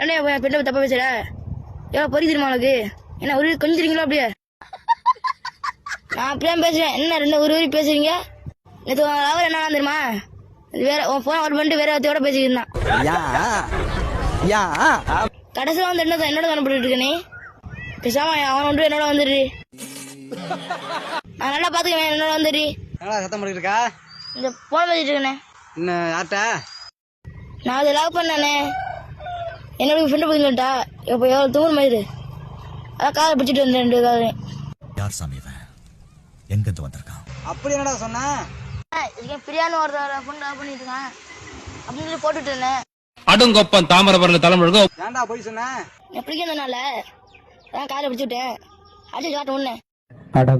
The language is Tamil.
என்ன என் பெண்ணை தப்பா பேசுற? எவ்வளோ பொறி தெரியுமா உனக்கு? என்ன ஒரு கொஞ்சிருங்களோ அப்படியே? நான் அப்படியே பேசுறேன் என்ன ரெண்டு ஒரு ஒரு பேசுறீங்க? நேற்று அவர் என்ன தெரியுமா? வேற உன் ஃபோன் ஒரு பண்ணிட்டு வேற ஒருத்தையோட பேசிக்கிட்டு இருந்தான். கடைசியில் வந்து என்ன என்னோட கண்டுபிடிட்டு இருக்க நீ? பேசாம அவன் ஒன்று என்னோட வந்துடுறி நான் நல்லா பார்த்துக்குவேன் என்னோட வந்துடுறி என்னடா சத்தம் பண்ணிட்டு இருக்கா? இந்த போன் பேசிட்டு இருக்கேனே. என்ன யார்கிட்ட? நான் அதை லவ் பண்ணனே. என்னோட ஃப்ரெண்டு பிடிக்கிட்டா இப்போ எவ்வளோ தூங்குற மாதிரி. அதான் காலை பிடிச்சிட்டு வந்தேன் ரெண்டு காலையும் யார் சாமி இவன்? எங்கிருந்து வந்திருக்கான்? அப்படி என்னடா சொன்ன? இதுக்கே பிரியான்னு ஒருத்தர் ஃபோன் பண்ணிட்டு இருக்கான் அப்படின்னு சொல்லி போட்டுட்டு இருந்தேன். அடுங்கொப்பம் தாமிரபரணி தலைமுழுக்க ஏன்டா போய் சொன்ன? நான் பிடிக்கிறதுனால அதான் காலை பிடிச்சி விட்டேன். அடிச்சு காட்ட ஒன்று அட